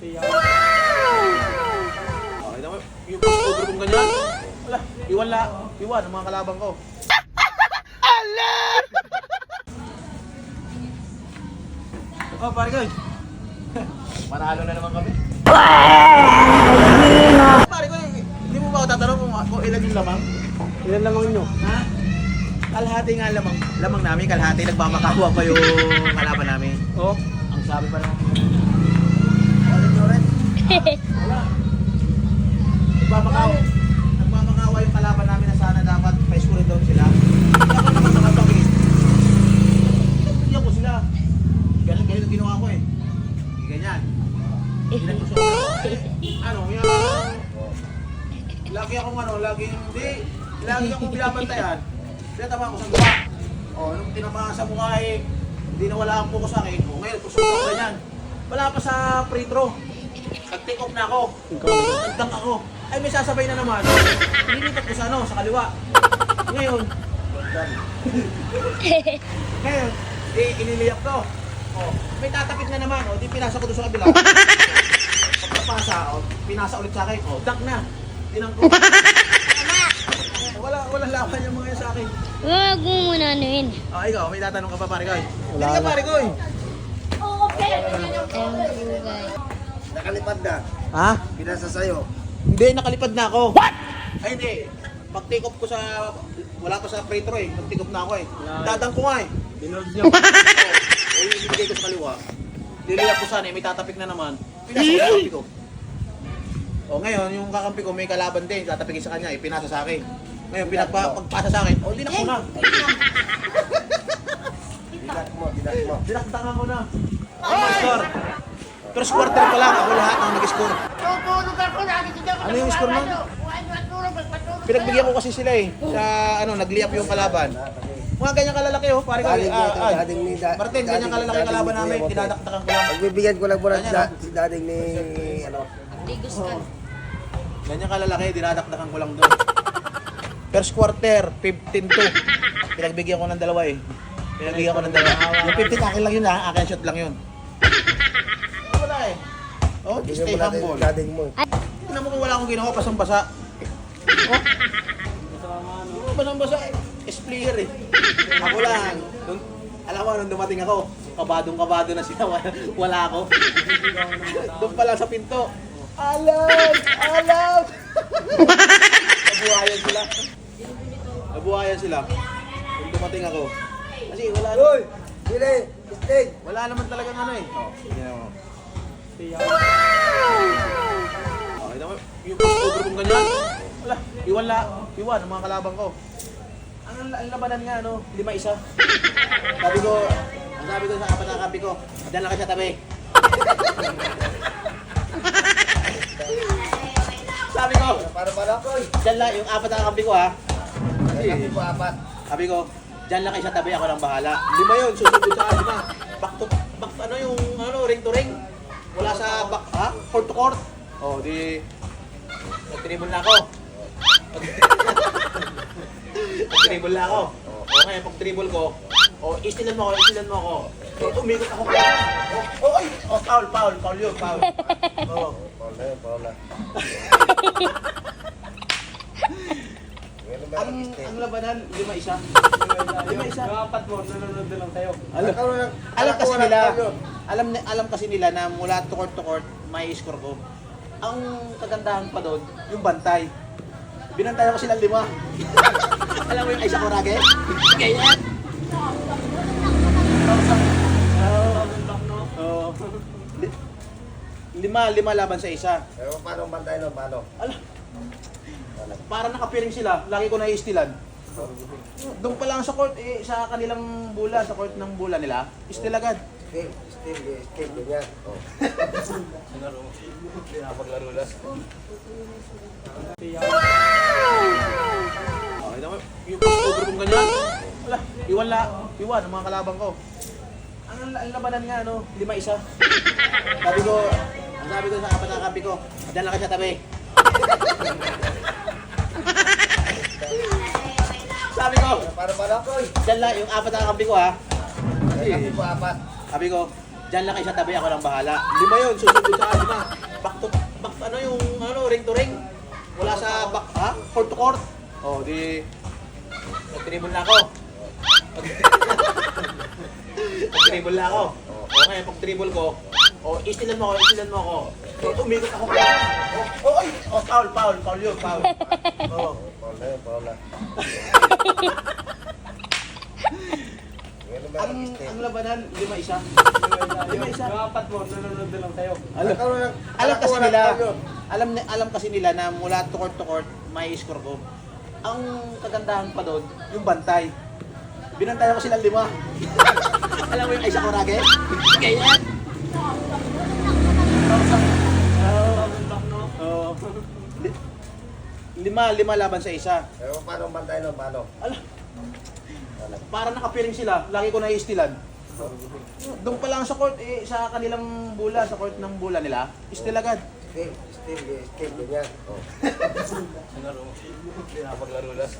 Okay naman, yung cover kong ganyan. Wala, iwan la, iwan ang mga kalabang ko. Oh, pare ko. Manalo na naman kami. Pare ko, hindi mo ba ako tatanong kung, kung ilan yung lamang? Ilan lamang nyo? Ha? Kalahati nga lamang, lamang namin, kalahati nagmamakawa pa yung kalaban namin. Oh. Ang sabi pa naman. Wala. Nagmamakawa. Yung kalaban namin na sana dapat may score down sila. Ako naman sa kapagin. Iyan ko sila. Ganun ganun ang ginawa ko eh. Hindi Ganyan. Ko. Ano, yung... Lagi akong ano, lagi hindi. Lagi akong binabantayan. Tinatama ko sa mukha. O, nung tinamaan sa mukha eh, hindi na wala ang focus sa akin. O, ngayon, kusok ako ganyan. Wala pa sa free throw. Nag-take off na ako. Nagdang ako. Ay, may sasabay na naman. Nilipat ko sa ano, sa kaliwa. Ngayon, ngayon, di iniliyak ko. Oh, may tatapit na naman. Oh, di pinasa ko doon sa kabila. Pagkapasa, oh, pinasa ulit sa akin. Oh, duck na. Tinang ko. wala, wala laban yung mga yan sa akin. Huwag mo muna ano yun. Ah, ikaw, may tatanong ka pa, pare. Wala Hindi ka, pare Koy. Ewan ko guys. Nakalipad na. Ha? Pinasa sa'yo. Hindi, nakalipad na ako. What? Ay, hindi. Pag take off ko sa... Wala pa sa free throw eh. Nag take off na ako eh. Dadang ko nga eh. Binold nyo. O yung ibigay ko sa kaliwa. Liliyak ko sana eh. May tatapik na naman. Pinasa ko sa ko. O ngayon, yung kakampi ko may kalaban din. Tatapigin sa kanya eh. Pinasa sa akin. Ngayon, pinagpa, pagpasa sa akin. O, dinak ko na. Didak mo, didak mo. Dinakdakan ko na. Score? First quarter pa lang. Ako lahat ang nag-score. Ano yung score nun? Pinagbigyan ko kasi sila eh. Sa ano, nagliap yung kalaban. Mga ganyan kalalaki oh, pare ko. Dating Ah, ah. dating ni da- Martin, ganyan kalalaki kalaban namin. Dinadaktakan ko lang. Pagbibigyan ko lang muna si, Ganyan, da- si dating ni... Ano? Ganyan kalalaki, dinadaktakan ko lang doon. First quarter, 15-2. Pinagbigyan ko ng dalawa eh. Pinagbigyan ko ng dalawa. Yung 15 akin lang yun ha, akin shot lang yun. Oh, Bigyan stay humble. dating mo. Tingnan mo kung wala akong ginawa, pasang-basa. Oh. Ano ba nang basa? Is-player eh. Ako lang. Nung, alam mo, nung dumating ako, kabadong-kabado na sila. Wala, ako. Doon pa lang sa pinto. Alam! Alam! Nabuhayan sila. Nabuhayan sila. Nung dumating ako. Kasi wala! Sili! Stig! wala naman talagang ano eh. Oh, tingnan mo. Okay naman, yung cover kong ganyan. Wala, iwan la, iwan ang mga kalabang ko. Ang, ang labanan nga, ano, lima isa. Sabi ko, ang sabi ko sa apat na kampi ko, dyan lang ka sa tabi. sabi ko, Para para ko dyan lang, yung apat na kampi ko ha. Kami po apat. Sabi ko, dyan lang kayo sa tabi, ako lang bahala. Lima yun, susunod sa lima. Back to, back, ano yung, ano, ring to ring. Wala sa back, ha? Court to court. Oh, di, nag-dribble na ako. Nag-dribble na ako. O ngayon, pag dribble ko, o istilan mo ako, istilan mo ako. So, umikot ako. Oh, oh, ay! Oh, foul, foul, foul yun, foul. Oh. Paula yun, Paula. Ngayon Ang, ang labanan, lima isa. Lima isa. Apat mo, nanonood na lang tayo. Alam, Alam, alam kasi nila, alam ni- alam kasi nila na mula to court to court, may score ko. Ang kagandahan pa doon, yung bantay. Binantayan ko silang lima. alam mo yung Aisha Corage? Ganyan. Li- lima, lima laban sa isa. Pero paano bantay nun? Paano? Para nakapiring sila, lagi ko naiistilan. Doon pa lang sa court, eh, sa kanilang bula, sa court ng bula nila, istil agad. Stig, Stig, eh, Stig, ganyan. Oh. Okay naman, yung cover kong ganyan. Wala, iwan la, iwan ang mga kalabang ko. Ang, ang labanan nga, ano, lima isa. Sabi ko, ang sabi ko sa apat na kampi ko, dyan lang ka sa tabi. sabi ko, Para para ko dyan lang, yung apat na kampi ko ha. Kami po apat. Sabi ko, Diyan lang kayo sa tabi, ako lang bahala. Lima yun, susunod sa lima. Back to, back, ano yung, ano, ring to ring. Wala sa back, ha? Court to court. Oh, di, nag-dribble na ako. Nag-dribble na ako. Okay, pag dribble ko, oh, istilan mo ako, istilan mo ako. So, umikot ako. Oh, oh, ay, oh, foul, foul, foul yun, foul. Oh. Paul na yun, Paul na. Ang, ang labanan, lima isa. Lima isa. Yung apat mo, nanonood na lang tayo. Alam, alam kasi nila, alam ni- alam kasi nila na mula to court to court, may score ko. Ang kagandahan pa doon, yung bantay. Binantayan ko silang lima. alam mo yung isa ko rage? Ganyan. Oo. Li- lima, lima laban sa isa. Pero paano ang bantay nun? Paano? Ala, para nakapiling sila, lagi ko naiistilan. Doon pa lang sa court, eh, sa kanilang bula, sa court ng bula nila, istil agad. Steam, steam, steam, ganyan. Oh. Pinapaglaro lang.